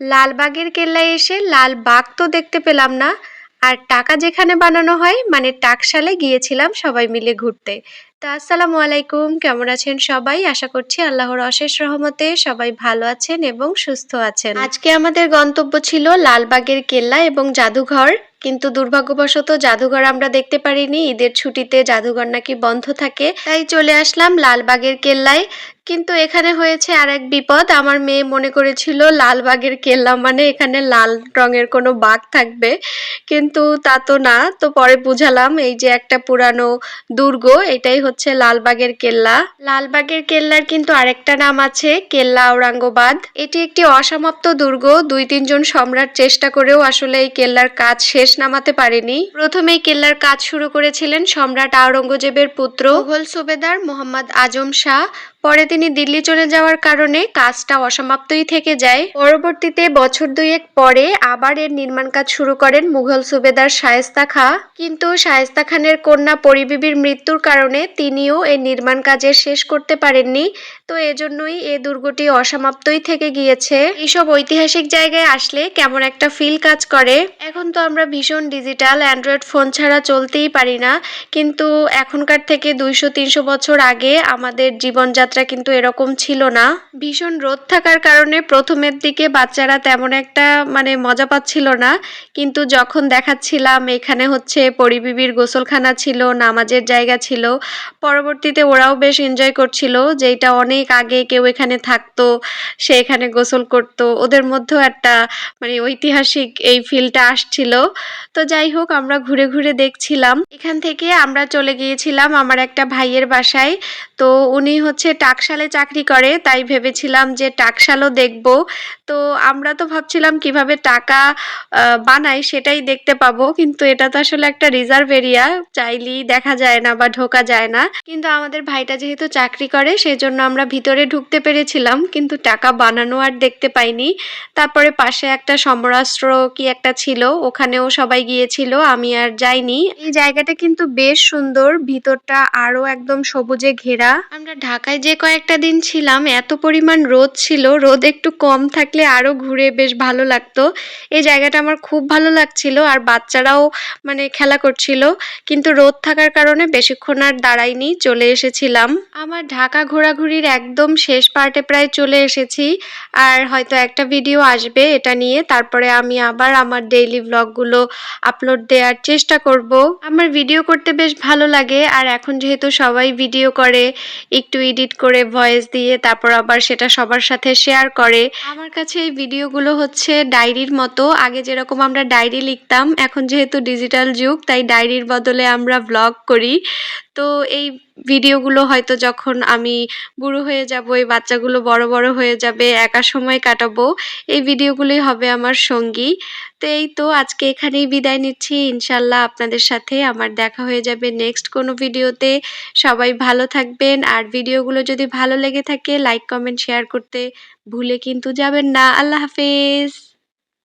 লালবাগের কেল্লায় এসে লাল বাঘ তো দেখতে পেলাম না। আর টাকা যেখানে বানানো হয় মানে টাকশালে গিয়েছিলাম সবাই মিলে ঘুরতে। তো আসসালামু আলাইকুম, কেমন আছেন সবাই? আশা করছি আল্লাহর অশেষ রহমতে সবাই ভালো আছেন এবং সুস্থ আছেন। আজকে আমাদের গন্তব্য ছিল লালবাগের কেল্লা এবং জাদুঘর। কিন্তু দুর্ভাগ্যবশত জাদুঘর আমরা দেখতে পারিনি। ঈদের ছুটিতে জাদুঘর নাকি বন্ধ থাকে। তাই চলে আসলাম লালবাগের কেল্লায়। কিন্তু এখানে হয়েছে আর এক বিপদ। আমার মেয়ে মনে করেছিল লালবাগের কেল্লা মানে এখানে লাল রঙের কোনো বাঘ থাকবে। কিন্তু তা তো না। তো পরে বুঝালাম এই যে একটা পুরানো দুর্গ, এটাই হচ্ছে লালবাগের কেল্লা। লালবাগের কেল্লার কিন্তু আরেকটা নাম আছে, কেল্লা ঔরঙ্গাবাদ। এটি একটি অসমাপ্ত দুর্গ। দুই তিনজন সম্রাট চেষ্টা করেও আসলে এই কেল্লার কাজ শেষ নামাতে পারেনি। প্রথমেই কেল্লার কাজ শুরু করেছিলেন সম্রাট আওরঙ্গজেবের পুত্র মুঘল সুবেদার মোহাম্মদ আজম শাহ। পরে তিনি দিল্লি চলে যাওয়ার কারণে কাজটা অসমাপ্তই থেকে যায়। পরবর্তীতে বছর দুয়েক পরে আবার এর নির্মাণ কাজ শুরু করেন মুঘল সুবেদার শায়েস্তা খা। কিন্তু শায়েস্তা খানের কন্যা পরিবিবির মৃত্যুর কারণে তিনিও এর নির্মাণ কাজের শেষ করতে পারেননি। তো এজন্যই এ দুর্গটি অসমাপ্তই থেকে গিয়েছে। এইসব ঐতিহাসিক জায়গায় আসলে কেমন একটা ফিল কাজ করে। এখন তো আমরা ভীষণ ডিজিটাল অ্যান্ড্রয়েড ফোন ছাড়া চলতেই পারি না। কিন্তু এখনকার থেকে দুইশো তিনশো বছর আগে আমাদের জীবনযাত্রা কিন্তু এরকম ছিল না। ভীষণ রোদ থাকার কারণে প্রথমের দিকে বাচ্চারা তেমন একটা মানে মজা পাচ্ছিল না। কিন্তু যখন দেখাচ্ছিলাম, এখানে হচ্ছে পরিবিবির গোসলখানা ছিল, নামাজের জায়গা ছিল। পরবর্তীতে ওরাও বেশ এনজয় করছিল যে এটা অনেক আগে কেউ এখানে থাকতো, সে এখানে গোসল করতো। ওদের মধ্যেও একটা মানে ঐতিহাসিক এই ফিলটা আসছিল। তো যাই হোক, আমরা ঘুরে ঘুরে দেখছিলাম। এখান থেকে আমরা চলে গিয়েছিলাম আমার একটা ভাইয়ের বাসায়। তো উনি হচ্ছে টাকশালে চাকরি করে, তাই ভেবেছিলাম যে টাকশালও দেখব। তো আমরা তো ভাবছিলাম কীভাবে টাকা বানাই সেটাই দেখতে পাবো। কিন্তু এটা তো আসলে একটা রিজার্ভ এরিয়া চাইলেই দেখা যায় না বা ঢোকা যায় না। কিন্তু আমাদের ভাইটা যেহেতু চাকরি করে, সেজন্য আমরা ভিতরে ঢুকতে পেরেছিলাম। কিন্তু টাকা বানানো আর দেখতে পাইনি। তারপরে পাশে একটা সমরাস্ত্র কি একটা ছিল, ওখানেও সবাই গিয়েছিল, আমি আর যাইনি। এই জায়গাটা কিন্তু বেশ সুন্দর, ভিতরটা আরও একদম সবুজে ঘেরা। আমরা ঢাকায় যে কয়েকটা দিন ছিলাম, এত পরিমাণ রোদ ছিল, রোদ একটু কম থাকলে আরও ঘুরে বেশ ভালো লাগতো। এই জায়গাটা আমার খুব ভালো লাগছিল আর বাচ্চারাও মানে খেলা করছিল, কিন্তু রোদ থাকার কারণে বেশিক্ষণ আর দাঁড়াইনি, চলে এসেছিলাম। আমার ঢাকা ঘোরাঘুরির একদম শেষ পার্টে প্রায় চলে এসেছি আর হয়তো একটা ভিডিও আসবে এটা নিয়ে, তারপরে আমি আবার আমার ডেইলি ব্লগগুলো আপলোড দেওয়ার চেষ্টা করব। আমার ভিডিও করতে বেশ ভালো লাগে আর এখন যেহেতু সবাই ভিডিও করে, একটু এডিট করে ভয়েস দিয়ে তারপর আবার সেটা সবার সাথে শেয়ার করে। আমার কাছে এই ভিডিওগুলো হচ্ছে ডায়েরির মতো। আগে যেরকম আমরা ডায়েরি লিখতাম, এখন যেহেতু ডিজিটাল যুগ, তাই ডায়েরির বদলে আমরা ব্লগ করি। তো এই ভিডিওগুলো হয়তো যখন আমি বুড়ো হয়ে যাব, এই বাচ্চাগুলো বড় বড় হয়ে যাবে, একা সময় কাটাবো, এই ভিডিওগুলোই হবে আমার সঙ্গী। তো এই তো আজকে এখানেই বিদায় নিচ্ছি। ইনশাল্লাহ আপনাদের সাথে আমার দেখা হয়ে যাবে নেক্সট কোনো ভিডিওতে। সবাই ভালো থাকবেন। আর ভিডিওগুলো যদি ভালো লেগে থাকে, লাইক, কমেন্ট, শেয়ার করতে ভুলে কিন্তু যাবেন না। আল্লাহ হাফেজ।